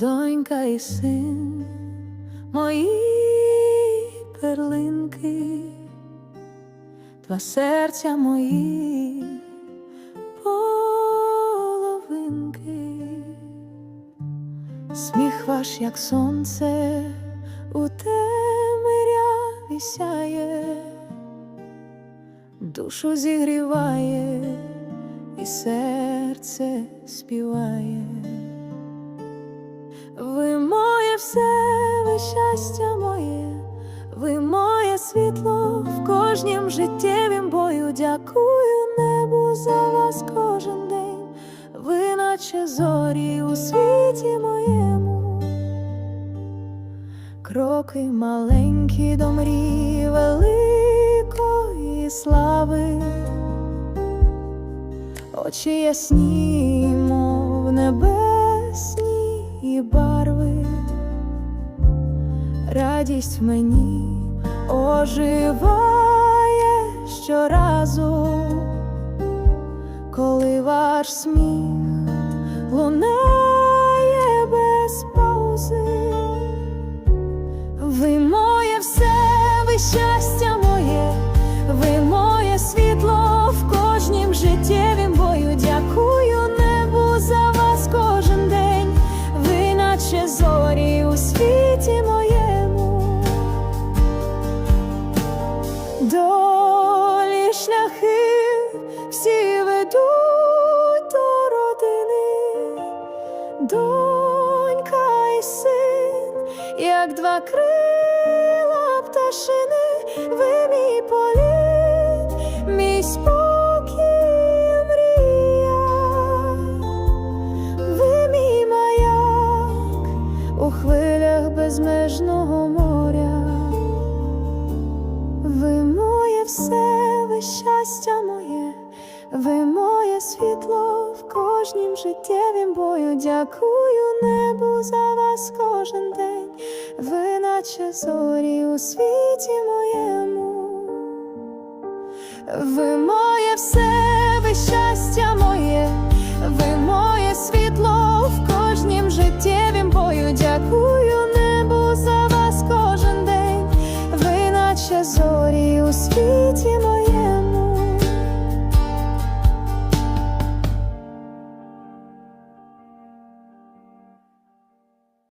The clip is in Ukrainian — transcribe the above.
донька і син, мої перлинки, два серця мої половинки, сміх ваш, як сонце, у темряві сяє, душу зігріває і серце співає. Все, ви щастя моє, ви моє світло в кожнім життєвім бою. Дякую небу за вас кожен день, ви наче зорі у світі моєму. Кроки маленькі до мрії великої слави, очі ясні, мов небесні радість мені оживає щоразу, коли ваш сміх лунає шляхи всі ведуть до родини, донька і син, як два крила пташини, ви мій політ, мій спокій, мрія, ви мій маяк у хвилях безмежного моря. Ви моє все, щастя моє, ви моє світло в кожнім життєвім бою. Дякую небу за вас кожен день, ви наче зорі у світі моєму. Ви моє все.